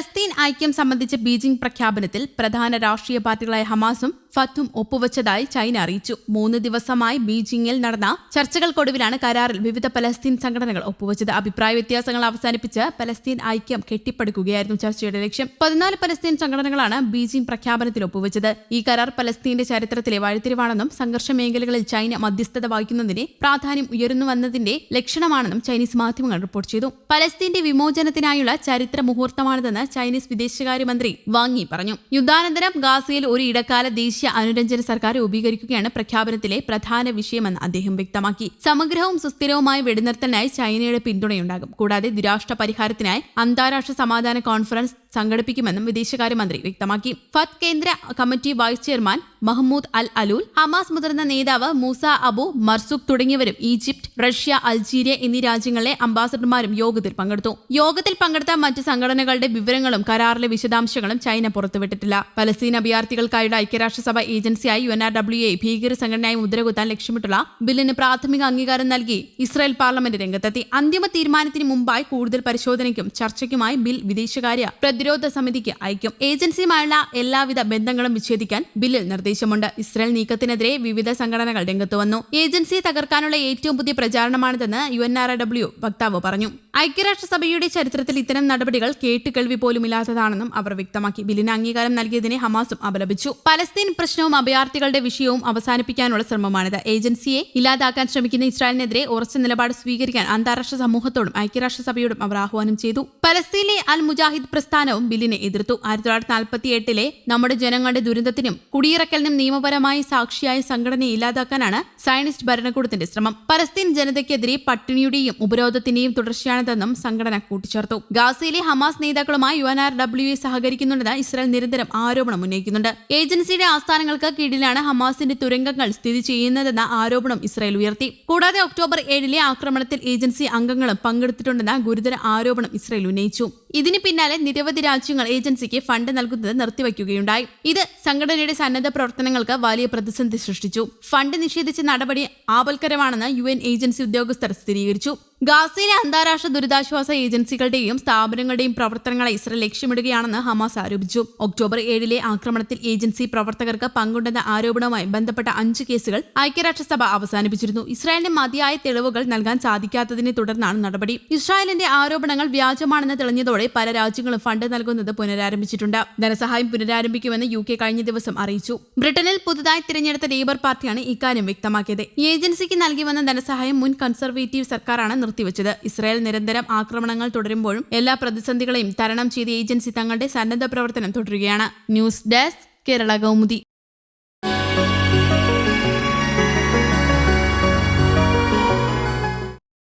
Palestine ഐക്യം സംബന്ധിച്ച Beijing പ്രഖ്യാപനത്തിൽ പ്രധാന രാഷ്ട്രീയ പാർട്ടികളായ ഹമാസും ഫത്തും ഒപ്പുവച്ചതായി ചൈന അറിയിച്ചു. മൂന്ന് ദിവസമായി ബീജിംഗിൽ നടന്ന ചർച്ചകൾക്കൊടുവിലാണ് കരാറിൽ വിവിധ പലസ്തീൻ സംഘടനകൾ ഒപ്പുവച്ചത്. അഭിപ്രായ വ്യത്യാസങ്ങൾ അവസാനിപ്പിച്ച് പലസ്തീൻ ഐക്യം കെട്ടിപ്പടുക്കുകയായിരുന്നു ചർച്ചയുടെ ലക്ഷ്യം. പതിനാല് പലസ്തീൻ സംഘടനകളാണ് ബീജിംഗ് പ്രഖ്യാപനത്തിൽ ഒപ്പുവച്ചത്. ഈ കരാർ പലസ്തീന്റെ ചരിത്രത്തിലെ വഴിത്തിരിവാണെന്നും സംഘർഷ മേഖലകളിൽ ചൈന മധ്യസ്ഥത വഹിക്കുന്നതിനെ പ്രാധാന്യം ഉയർന്നുവന്നതിന്റെ ലക്ഷണമാണെന്നും ചൈനീസ് മാധ്യമങ്ങൾ റിപ്പോർട്ട് ചെയ്തു. പലസ്തീന്റെ വിമോചനത്തിനായുള്ള ചരിത്ര മുഹൂർത്തമാണിതെന്ന് ചൈനീസ് വിദേശകാര്യമന്ത്രി വാങ്ങി പറഞ്ഞു. യുദ്ധാനന്തരം ഗാസയിൽ ഒരു ഇടക്കാല ദേശീയ അനുരഞ്ജന സർക്കാർ രൂപീകരിക്കുകയാണ് പ്രഖ്യാപനത്തിലെ പ്രധാന വിഷയമെന്ന് അദ്ദേഹം വ്യക്തമാക്കി. സമഗ്രവും സുസ്ഥിരവുമായ വെടിനിർത്തലിനായി ചൈനയുടെ പിന്തുണയുണ്ടാകും. കൂടാതെ ദുരാഷ്ട്ര പരിഹാരത്തിനായി അന്താരാഷ്ട്ര സമാധാന കോൺഫറൻസ് സംഘടിപ്പിക്കുമെന്നും വിദേശകാര്യമന്ത്രി വ്യക്തമാക്കി. ഫത്ത് കേന്ദ്ര committee vice chairman Mahmoud al Aloul Hamas മുതിർന്ന നേതാവ് മൂസ അബു മർസുഖ് തുടങ്ങിയവരും ഈജിപ്ത് റഷ്യ അൾജീരിയ എന്നീ രാജ്യങ്ങളിലെ അംബാസഡർമാരും യോഗത്തിൽ പങ്കെടുത്തു. യോഗത്തിൽ പങ്കെടുത്ത മറ്റ് സംഘടനകളുടെ വിവരങ്ങളും കരാറിലെ വിശദാംശങ്ങളും ചൈന പുറത്തുവിട്ടിട്ടില്ല. പലസ്തീൻ അഭയാർത്ഥികൾക്കായുള്ള ഐക്യരാഷ്ട്രസഭ ഏജൻസിയായി U N R W A ഭീകര സംഘടനയായി മുദ്രകുത്താൻ ലക്ഷ്യമിട്ടുള്ള ബില്ലിന് പ്രാഥമിക അംഗീകാരം നൽകി ഇസ്രായേൽ പാർലമെന്റ് രംഗത്തെത്തി. അന്തിമ തീരുമാനത്തിന് മുമ്പായി കൂടുതൽ പരിശോധനയ്ക്കും ചർച്ചയ്ക്കുമായി ബിൽ വിദേശകാര്യ പ്രതിരോധ സമിതിക്ക് അയക്കും. ഏജൻസിയുമായുള്ള എല്ലാവിധ ബന്ധങ്ങളും വിച്ഛേദിക്കാൻ ബില്ലിൽ നിർദ്ദേശമുണ്ട്. ഇസ്രായേൽ നീക്കത്തിനെതിരെ വിവിധ സംഘടനകൾ രംഗത്ത് വന്നു. ഏജൻസിയെ തകർക്കാനുള്ള ഏറ്റവും പുതിയ പ്രചാരണമാണിതെന്ന് യു എൻ ആർ ഡബ്ല്യു വക്താവ് പറഞ്ഞു. ഐക്യരാഷ്ട്രസഭയുടെ ചരിത്രത്തിൽ ഇത്തരം നടപടികൾ കേട്ടുകേൾവി പോലുമില്ലാത്തതാണെന്നും അവർ വ്യക്തമാക്കി. ബില്ലിന് അംഗീകാരം നൽകിയതിനെ ഹമാസും അപലപിച്ചു. പലസ്തീൻ പ്രശ്നവും അഭയാർത്ഥികളുടെ വിഷയവും അവസാനിപ്പിക്കാനുള്ള ശ്രമമാണിത്. ഏജൻസിയെ ഇല്ലാതാക്കാൻ ശ്രമിക്കുന്ന ഇസ്രായേലിനെതിരെ ഉറച്ച നിലപാട് സ്വീകരിക്കാൻ അന്താരാഷ്ട്ര സമൂഹത്തോടും ഐക്യരാഷ്ട്രസഭയോടും അവർ ആഹ്വാനം ചെയ്തു. പലസ്തീനിലെ അൽ മുജാഹിദ് പ്രസ്ഥാനവും ബില്ലിനെ എതിർത്തു. ആയിരത്തി തൊള്ളായിരത്തി നാൽപ്പത്തി എട്ടിലെ നമ്മുടെ ജനങ്ങളുടെ ദുരന്തത്തിനും കുടിയിറക്കലിനും നിയമപരമായി സാക്ഷിയായ സംഘടനയെ ഇല്ലാതാക്കാനാണ് സയനിസ്റ്റ് ഭരണകൂടത്തിന്റെ ശ്രമം. പലസ്തീൻ ജനതയ്ക്കെതിരെ പട്ടിണിയുടെയും ഉപരോധത്തിന്റെയും തുടർച്ചയാണിതെന്നും സംഘടന കൂട്ടിച്ചേർത്തു. ഗാസയിലെ ഹമാസ് നേതാക്കളുമായി U N R W A സഹകരിക്കുന്നുണ്ടെന്ന് Israel നിരന്തരം ആരോപണം ഉന്നയിക്കുന്നുണ്ട്. ഏജൻസിയുടെ ആസ്ഥാനങ്ങൾക്ക് കീഴിലാണ് ഹമാസിന്റെ തുരങ്കങ്ങൾ സ്ഥിതി ചെയ്യുന്നതെന്ന ആരോപണം ഇസ്രായേൽ ഉയർത്തി. കൂടാതെ ഒക്ടോബർ ഏഴിലെ ആക്രമണത്തിൽ ഏജൻസി അംഗങ്ങളും പങ്കെടുത്തിട്ടുണ്ടെന്ന ഗുരുതര ആരോപണം ഇസ്രായേൽ ഉന്നയിച്ചു. ഇതിന് പിന്നാലെ നിരവധി രാജ്യങ്ങൾ ഏജൻസിക്ക് ഫണ്ട് നൽകുന്നത് നിർത്തിവയ്ക്കുകയുണ്ടായി. ഇത് സംഘടനയുടെ സന്നദ്ധ പ്രവർത്തനങ്ങൾക്ക് വലിയ പ്രതിസന്ധി സൃഷ്ടിച്ചു. ഫണ്ട് നിഷേധിച്ച നടപടി ആപൽക്കരമാണെന്ന് യു ഏജൻസി ഉദ്യോഗസ്ഥർ സ്ഥിരീകരിച്ചു. ഗാസയിലെ അന്താരാഷ്ട്ര ദുരിതാശ്വാസ ഏജൻസികളുടെയും സ്ഥാപനങ്ങളുടെയും പ്രവർത്തനങ്ങളെ ഇസ്രയേൽ ലക്ഷ്യമിടുകയാണെന്ന് ഹമാസ് ആരോപിച്ചു. ഒക്ടോബർ ഏഴിലെ ആക്രമണത്തിൽ ഏജൻസി പ്രവർത്തകർക്ക് പങ്കുണ്ടെന്ന ആരോപണവുമായി ബന്ധപ്പെട്ട അഞ്ച് കേസുകൾ ഐക്യരാഷ്ട്രസഭ അവസാനിപ്പിച്ചിരുന്നു. ഇസ്രായേലിന് മതിയായ തെളിവുകൾ നൽകാൻ സാധിക്കാത്തതിനെ തുടർന്നാണ് നടപടി. ഇസ്രായേലിന്റെ ആരോപണങ്ങൾ വ്യാജമാണെന്ന് തെളിഞ്ഞതോടെ പല രാജ്യങ്ങളും ഫണ്ട് നൽകുന്നത് പുനരാരംഭിച്ചിട്ടുണ്ട്. ധനസഹായം പുനരാരംഭിക്കുമെന്ന് യു കെ കഴിഞ്ഞ ദിവസം അറിയിച്ചു. ബ്രിട്ടനിൽ പുതുതായി തിരഞ്ഞെടുത്ത ലേബർ പാർട്ടിയാണ് ഇക്കാര്യം വ്യക്തമാക്കിയത്. ഏജൻസിക്ക് നൽകി വന്ന ധനസഹായം മുൻ കൺസർവേറ്റീവ് സർക്കാരാണ് നിർത്തിവച്ചത്. ഇസ്രായേൽ നിരന്തരം ആക്രമണങ്ങൾ തുടരുമ്പോഴും എല്ലാ പ്രതിസന്ധികളെയും തരണം ചെയ്ത ഏജൻസി തങ്ങളുടെ സന്നദ്ധ പ്രവർത്തനം തുടരുകയാണ്. News desk Kerala Kaumudi.